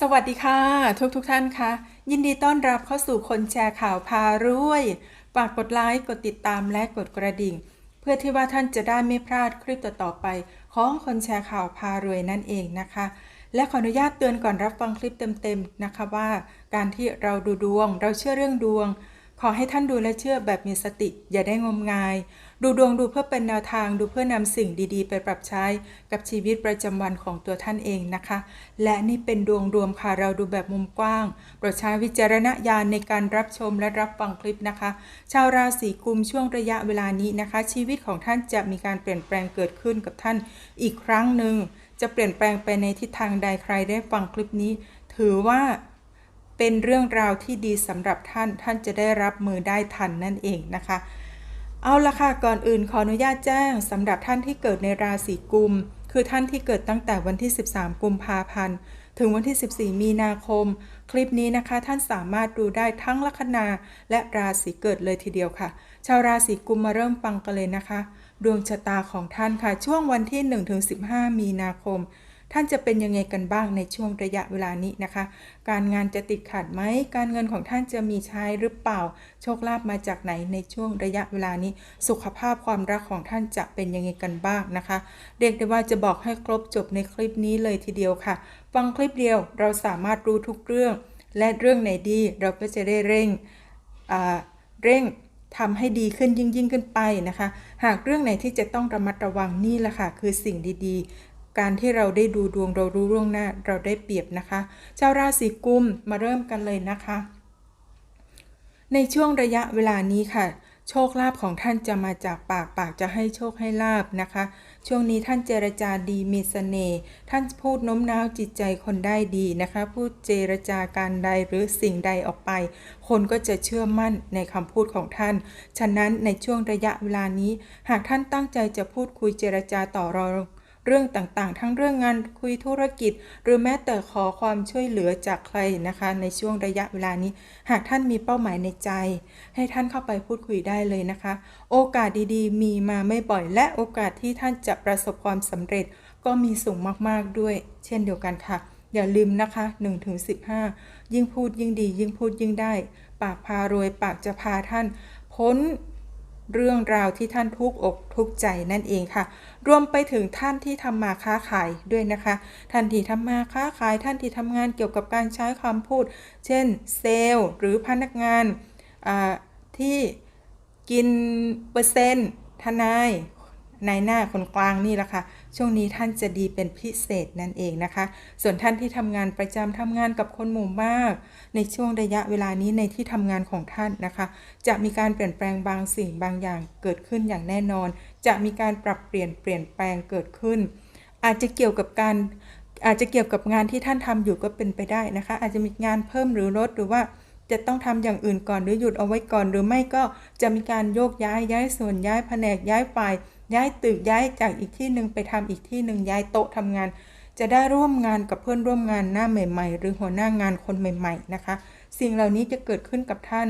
สวัสดีค่ะ ทุกทุกท่านคะยินดีต้อนรับเข้าสู่คนแชร์ข่าวพารวยฝากกดไลค์กดติดตามและกดกระดิ่ง เพื่อที่ว่าท่านจะได้ไม่พลาดคลิปต่อๆไป ของคนแชร์ข่าวพารวยนั่นเองนะคะ และขออนุญาตเตือนก่อนรับฟังคลิปเต็มๆนะคะว่า การที่เราดูดวง เราเชื่อเรื่องดวง ขอให้ท่านดูและเชื่อแบบมีสติ อย่าได้งมงาย ดูดวงดูเพื่อเป็นแนวทางดูเพื่อนำสิ่งดีๆ ไปปรับใช้กับชีวิตประจำวันของตัวท่านเองนะคะ และนี่เป็นดวงรวมค่ะเราดูแบบมุมกว้างโปรดใช้วิจารณญาณในการรับชมและรับฟังคลิปนะคะ ชาวราศีกุมช่วงระยะเวลานี้นะคะ ชีวิตของท่านจะมีการเปลี่ยนแปลงเกิดขึ้นกับท่านอีกครั้งหนึ่งจะเปลี่ยนแปลงไปในทิศทางใดใครได้ฟังคลิปนี้ ถือว่า เป็นเรื่องราวที่ดีสำหรับท่านท่านจะได้รับมือได้ทันนั่นเองนะคะ เอาละค่ะก่อนอื่นขออนุญาตแจ้งสำหรับท่านที่เกิดในราศีกุม คือท่านที่เกิดตั้งแต่วันที่ 13 กุมภาพันธ์ ถึงวันที่ 14 มีนาคม คลิปนี้นะคะท่านสามารถดูได้ทั้งลัคนาและราศีเกิดเลยทีเดียวค่ะ ชาวราศีกุมมาเริ่มฟังกันเลยนะคะ ดวงชะตาของท่านค่ะ ช่วงวันที่ 1-15 มีนาคม ท่านจะเป็นยังไงกันบ้างในช่วงระยะเวลานี้นะคะ การงานจะติดขัดไหม การเงินของท่านจะมีใช้หรือเปล่า โชคลาภมาจากไหนในช่วงระยะเวลานี้ สุขภาพความรักของท่านจะเป็นยังไงกันบ้างนะคะ เรียกได้ว่าจะบอกให้ครบจบในคลิปนี้เลยทีเดียวค่ะ ฟังคลิปเดียวเราสามารถรู้ทุกเรื่อง และเรื่องไหนดีเราก็จะได้เร่งเร่งทำให้ดีขึ้นยิ่งยิ่งขึ้นไปนะคะ หากเรื่องไหนที่จะต้องระมัดระวังนี่แหละค่ะ คือสิ่งดี การที่เราได้ดูดวงเรารู้ล่วงหน้าเราได้เปรียบนะคะชาวราศีกุมมาเริ่มกันเลยนะคะ ในช่วงระยะเวลานี้ค่ะ โชคลาภของท่านจะมาจากปากปากจะให้โชคให้ลาบนะคะ ช่วงนี้ท่านเจรจาดีมีเสน่ห์ท่านพูดโน้มน้าวจิตใจคนได้ดีนะคะ พูดเจรจาการใดหรือสิ่งใดออกไป คนก็จะเชื่อมั่นในคำพูดของท่าน ฉะนั้นในช่วงระยะเวลานี้ หากท่านตั้งใจจะพูดคุยเจรจาต่อรอง เรื่องต่างๆ ทั้งเรื่องงานคุยธุรกิจ หรือแม้แต่ขอความช่วยเหลือจากใครนะคะ ในช่วงระยะเวลานี้ หากท่านมีเป้าหมายในใจ ให้ท่านเข้าไปพูดคุยได้เลยนะคะ โอกาสดีๆ มีมาไม่บ่อย และโอกาสที่ท่านจะประสบความสำเร็จ ก็มีสูงมากๆด้วย เช่นเดียวกันค่ะอย่าลืมนะคะ 1-15 ยิ่งพูดยิ่งดี ยิ่งพูดยิ่งได้ ปากพารวย ปากจะพาท่าน พ้น เรื่องราวที่ท่านทุกอกทุกใจนั่นเองค่ะ รวมไปถึงท่านที่ทำมาค้าขายด้วยนะคะ ท่านที่ทำมาค้าขาย ท่านที่ทำงานเกี่ยวกับการใช้คำพูด เช่นเซลล์หรือพนักงานที่กินเปอร์เซ็นต์ทนายนายหน้าคนกลางนี่แหละค่ะ ช่วงนี้ท่านจะดีเป็นพิเศษนั่นเองนะคะ ส่วนท่านที่ทำงานประจำทำงานกับคนหมู่มาก ในช่วงระยะเวลานี้ในที่ทำงานของท่านนะคะ จะมีการเปลี่ยนแปลงบางสิ่งบางอย่างเกิดขึ้นอย่างแน่นอน จะมีการปรับเปลี่ยนเปลี่ยนแปลงเกิดขึ้น อาจจะเกี่ยวกับการอาจจะเกี่ยวกับงานที่ท่านทำอยู่ก็เป็นไปได้นะคะ อาจจะมีงานเพิ่มหรือลดหรือว่าจะต้องทำอย่างอื่นก่อนหรือหยุดเอาไว้ก่อน หรือไม่ก็จะมีการโยกย้ายย้ายส่วนย้ายแผนกย้ายฝ่าย ย้ายตึกย้ายจากอีกที่หนึ่งไปทำอีกที่หนึ่งย้ายโต๊ะทำงาน จะได้ร่วมงานกับเพื่อนร่วมงานหน้าใหม่ ๆ หรือหัวหน้างานคนใหม่ ๆ นะคะ สิ่งเหล่านี้จะเกิดขึ้นกับท่าน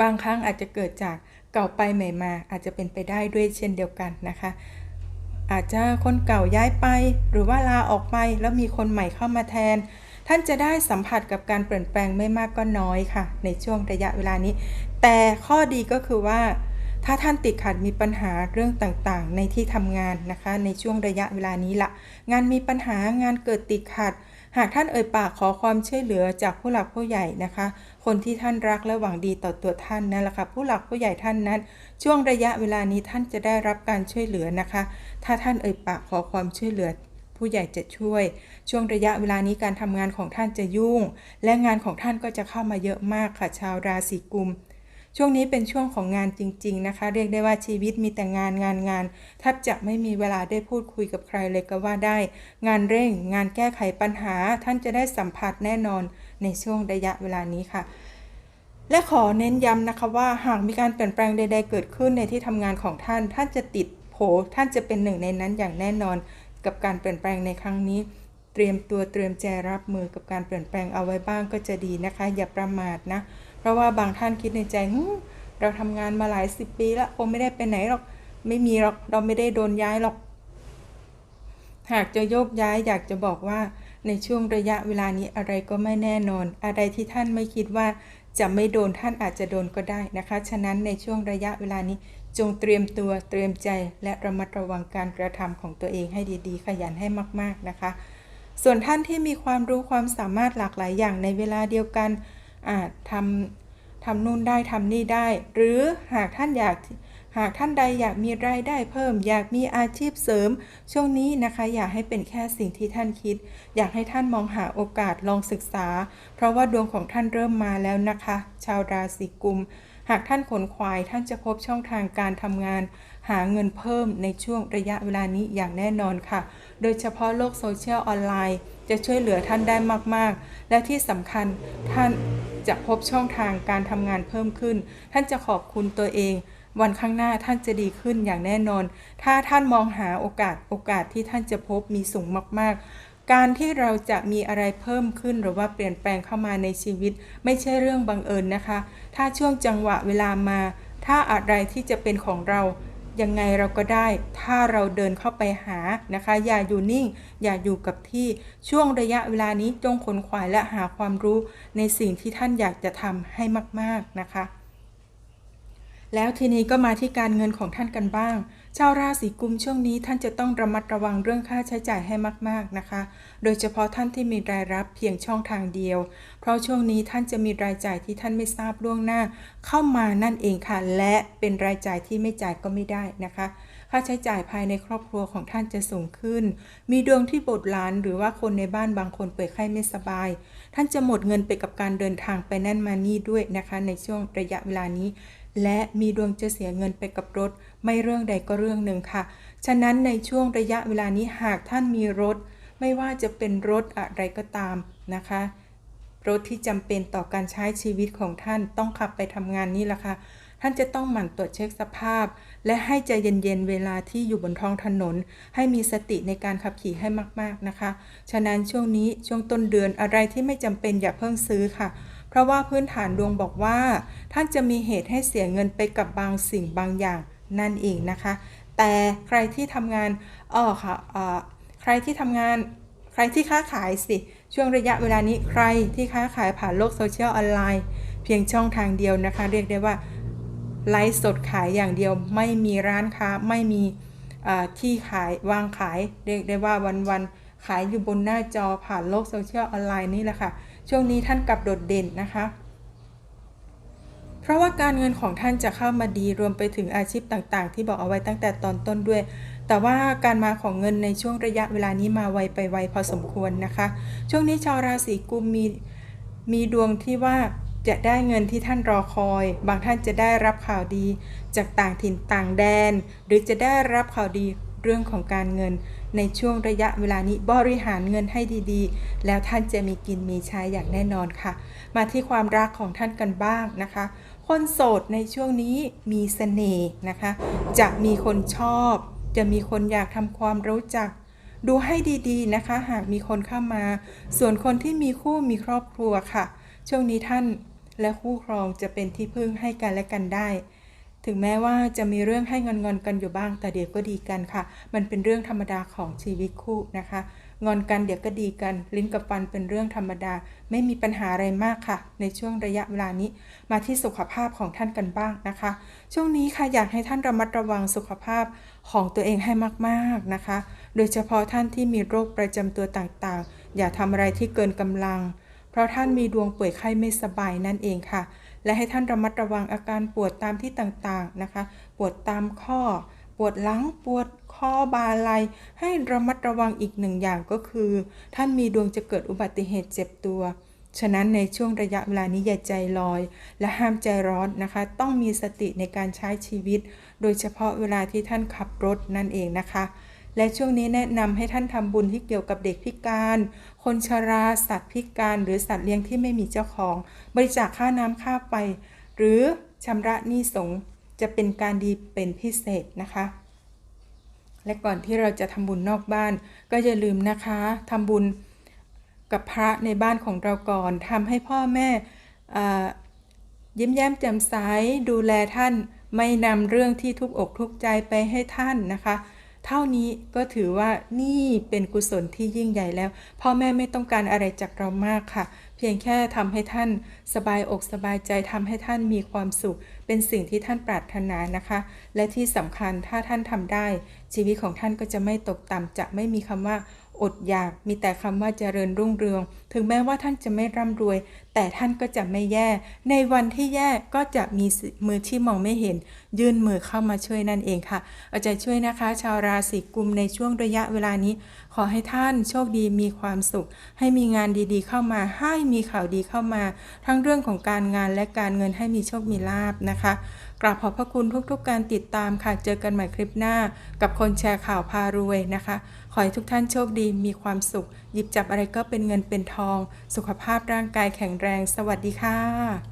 บางครั้งอาจจะเกิดจากเก่าไปใหม่มา อาจจะเป็นไปได้ด้วยเช่นเดียวกันนะคะอาจจะคนเก่าย้ายไป หรือว่าลาออกไปแล้วมีคนใหม่เข้ามาแทน ท่านจะได้สัมผัสกับการเปลี่ยนแปลงไม่มากก็น้อยค่ะ ในช่วงระยะเวลานี้ แต่ข้อดีก็คือว่า ถ้าท่านติดขัดมีปัญหาเรื่องต่างๆ ในที่ทำงานนะคะ ในช่วงระยะเวลานี้ละงานมีปัญหางานเกิดติดขัด หากท่านเอ่ยปากขอความช่วยเหลือจากผู้หลักผู้ใหญ่นะคะ คนที่ท่านรักและหวังดีต่อตัวท่านนั่นแหละค่ะผู้หลักผู้ใหญ่ท่านนั้น ช่วงระยะเวลานี้ท่านจะได้รับการช่วยเหลือนะคะ ถ้าท่านเอ่ยปากขอความช่วยเหลือผู้ใหญ่จะช่วย ช่วงระยะเวลานี้การทำงานของท่านจะยุ่ง และงานของท่านก็จะเข้ามาเยอะมากค่ะชาวราศีกุม ช่วงนี้เป็นช่วงของงานจริง ๆ นะคะ เรียกได้ว่าชีวิตมีแต่งานงานงานแทบจะไม่มีเวลาได้พูดคุยกับใครเลยก็ว่าได้ งานเร่ง งานแก้ไขปัญหา ท่านจะได้สัมผัสแน่นอนในช่วงระยะเวลานี้ค่ะและขอเน้นย้ำนะคะว่าหากมีการเปลี่ยนแปลงใด ๆ เกิดขึ้นในที่ทำงานของท่าน ท่านจะติดโผท่านจะเป็นหนึ่งในนั้นอย่างแน่นอน กับการเปลี่ยนแปลงในครั้งนี้ เตรียมตัวเตรียมใจรับมือกับการเปลี่ยนแปลงเอาไว้บ้างก็จะดีนะคะ อย่าประมาทนะ เพราะว่าบางท่านคิดในใจเราทำงานมาหลายสิบปีแล้วคงไม่ได้ไปไหนหรอกไม่มีหรอกเราไม่ได้โดนย้ายหรอก หากจะโยกย้ายอยากจะบอกว่าในช่วงระยะเวลานี้อะไรก็ไม่แน่นอน อะไรที่ท่านไม่คิดว่าจะไม่โดนท่านอาจจะโดนก็ได้นะคะ ฉะนั้นในช่วงระยะเวลานี้จงเตรียมตัวเตรียมใจ และระมัดระวังการกระทำของตัวเองให้ดีๆ ขยันให้มาก ๆนะคะ ส่วนท่านที่มีความรู้ความสามารถหลากหลายอย่างในเวลาเดียวกัน อาจทำทำนู่นได้ทำนี่ได้ หรือหากท่านอยากหากท่านใดอยากมีรายได้เพิ่ม อยากมีอาชีพเสริม ช่วงนี้นะคะอยากให้เป็นแค่สิ่งที่ท่านคิด อยากให้ท่านมองหาโอกาสลองศึกษา เพราะว่าดวงของท่านเริ่มมาแล้วนะคะ ชาวราศีกุม หากท่านขนขวายท่านจะพบช่องทางการทำงาน หาเงินเพิ่มในช่วงระยะเวลานี้อย่างแน่นอนค่ะ โดยเฉพาะโลกโซเชียลออนไลน์ จะช่วยเหลือท่านได้มาก ๆ และที่สำคัญท่านจะพบช่องทางการทำงานเพิ่มขึ้น ท่านจะขอบคุณตัวเอง วันข้างหน้าท่านจะดีขึ้นอย่างแน่นอน ถ้าท่านมองหาโอกาสโอกาสที่ท่านจะพบมีสูงมาก ๆการที่เราจะมีอะไรเพิ่มขึ้นหรือว่าเปลี่ยนแปลงเข้ามาในชีวิต ไม่ใช่เรื่องบังเอิญนะคะ ถ้าช่วงจังหวะเวลามา ถ้าอะไรที่จะเป็นของเรา ยังไงเราก็ได้ถ้าเราเดินเข้าไปหานะคะ อย่าอยู่นิ่ง อย่าอยู่กับที่ช่วงระยะเวลานี้จงขนขวายและหาความรู้ในสิ่งที่ท่านอยากจะทำให้มาก ๆนะคะ แล้วทีนี้ก็มาที่การเงินของท่านกันบ้าง ชาวราศีกุมช่วงนี้ท่านจะต้องระมัดระวังเรื่องค่าใช้จ่ายให้มากๆนะคะ โดยเฉพาะท่านที่มีรายรับเพียงช่องทางเดียว เพราะช่วงนี้ท่านจะมีรายจ่ายที่ท่านไม่ทราบล่วงหน้า เข้ามานั่นเองค่ะ และเป็นรายจ่ายที่ไม่จ่ายก็ไม่ได้นะคะ ค่าใช้จ่ายภายในครอบครัวของท่านจะสูงขึ้น มีดวงที่บทหลานหรือว่าคนในบ้านบางคนป่วยไข้ไม่สบาย ท่านจะหมดเงินไปกับการเดินทางไปนั่นมานี่ด้วยนะคะ ในช่วงระยะเวลานี้ และมีดวงจะเสียเงินไปกับรถ ไม่เรื่องใดก็เรื่องหนึ่งค่ะ ฉะนั้นในช่วงระยะเวลานี้หากท่านมีรถ ไม่ว่าจะเป็นรถอะไรก็ตามนะคะ รถที่จำเป็นต่อการใช้ชีวิตของท่านต้องขับไปทำงานนี่แหละค่ะ ท่านจะต้องหมั่นตรวจเช็คสภาพ และให้ใจเย็นๆเวลาที่อยู่บนท้องถนน ให้มีสติในการขับขี่ให้มากๆนะคะ ฉะนั้นช่วงนี้ช่วงต้นเดือนอะไรที่ไม่จำเป็นอย่าเพิ่งซื้อค่ะ เพราะว่าพื้นฐานดวงบอกว่า ท่านจะมีเหตุให้เสียเงินไปกับบางสิ่งบางอย่างนั่นเองนะคะ แต่ใครที่ทำงานอ๋อค่ะอ่าใครที่ทำงาน ใครที่ค้าขายสิ ช่วงระยะเวลานี้ใครที่ค้าขายผ่านโลกโซเชียลออนไลน์ เพียงช่องทางเดียวนะคะ เรียกได้ว่าไลฟ์สดขายอย่างเดียวไม่มีร้านค้าไม่มีที่ขายวางขาย เรียกได้ว่าวันๆขายอยู่บนหน้าจอผ่านโลกโซเชียลออนไลน์นี่แหละค่ะ ช่วงนี้ท่านกลับโดดเด่นนะคะ เพราะว่าการเงินของท่านจะเข้ามาดีรวมไปถึงอาชีพต่างๆ ที่บอกเอาไว้ตั้งแต่ตอนต้นด้วย แต่ว่าการมาของเงินในช่วงระยะเวลานี้มาไวไปไวพอสมควรนะคะ ช่วงนี้ชาวราศีกุมมีมีดวงที่ว่าจะได้เงินที่ท่านรอคอย บางท่านจะได้รับข่าวดี จากต่างถิ่นต่างแดน หรือจะได้รับข่าวดีเรื่องของการเงิน ในช่วงระยะเวลานี้บริหารเงินให้ดีๆ แล้วท่านจะมีกินมีใช้อย่างแน่นอนค่ะ มาที่ความรักของท่านกันบ้างนะคะ คนโสดในช่วงนี้มีเสน่ห์นะคะ จะมีคนชอบ จะมีคนอยากทำความรู้จัก ดูให้ดีๆนะคะ หากมีคนเข้ามา ส่วนคนที่มีคู่มีครอบครัวค่ะ ช่วงนี้ท่านและคู่ครองจะเป็นที่พึ่งให้กันและกันได้ ถึงแม้ว่าจะมีเรื่องให้งอนๆกันอยู่บ้าง แต่เดี๋ยวก็ดีกันค่ะ มันเป็นเรื่องธรรมดาของชีวิตคู่นะคะ งอนกันเดี๋ยวก็ดีกัน ลิ้นกับฟันเป็นเรื่องธรรมดา ไม่มีปัญหาอะไรมากค่ะ ในช่วงระยะเวลานี้ มาที่สุขภาพของท่านกันบ้างนะคะ ช่วงนี้ค่ะอยากให้ท่านระมัดระวังสุขภาพของตัวเองให้มากๆนะคะ โดยเฉพาะท่านที่มีโรคประจำตัวต่างๆ อย่าทำอะไรที่เกินกำลัง เพราะท่านมีดวงป่วยไข้ไม่สบายนั่นเองค่ะ และให้ท่านระมัดระวังอาการปวดตามที่ต่างๆนะคะ ปวดตามข้อ ปวดหลัง ปวดข้อบาไหลให้ระมัดระวังอีกหนึ่งอย่างก็คือ ท่านมีดวงจะเกิดอุบัติเหตุเจ็บตัว ฉะนั้นในช่วงระยะเวลานี้อย่าใจลอย และห้ามใจร้อนนะคะ ต้องมีสติในการใช้ชีวิต โดยเฉพาะเวลาที่ท่านขับรถนั่นเองนะคะ และช่วงนี้แนะนำให้ท่านทำบุญที่เกี่ยวกับเด็กพิการ คนชราสัตว์พิการ หรือสัตว์เลี้ยงที่ไม่มีเจ้าของ บริจาคค่าน้ำค่าไฟหรือชำระหนี้สงฆ์จะเป็นการดีเป็นพิเศษนะคะ และก่อนที่เราจะทำบุญนอกบ้าน ก็อย่าลืมนะคะทำบุญกับพระในบ้านของเราก่อนทำให้พ่อแม่ยิ้มแย้มแจ่มใสดูแลท่านไม่นำเรื่องที่ทุกอกทุกใจไปให้ท่านนะคะ เท่านี้ก็ถือว่านี่เป็นกุศลที่ยิ่งใหญ่แล้ว พ่อแม่ไม่ต้องการอะไรจากเรามากค่ะ เพียงแค่ทำให้ท่านสบายอกสบายใจทำให้ท่านมีความสุข เป็นสิ่งที่ท่านปรารถนานะคะ และที่สำคัญถ้าท่านทำได้ ชีวิตของท่านก็จะไม่ตกต่ำจะไม่มีคำว่าอดอยากมีแต่คำว่าเจริญรุ่งเรือง ถึงแม้ว่าท่านจะไม่ร่ำรวยแต่ท่านก็จะไม่แย่ ในวันที่แย่ก็จะมีมือที่มองไม่เห็น ยื่นมือเข้ามาช่วยนั่นเองค่ะ เอาใจช่วยนะคะ ชาวราศีกุมในช่วงระยะเวลานี้ ขอให้ท่านโชคดีมีความสุข ให้มีงานดีๆ เข้ามาให้มีข่าวดีเข้ามา ทั้งเรื่องของการงานและการเงินให้มีโชคมีลาบนะคะกราบขอบพระคุณทุกๆ การติดตามค่ะ เจอกันใหม่คลิปหน้า กับคนแชร์ข่าวพารวยนะคะ ขอให้ทุกท่านโชคดีมีความสุขหยิบจับอะไรก็เป็นเงินเป็นทอง สุขภาพร่างกายแข็งแรง สวัสดีค่ะ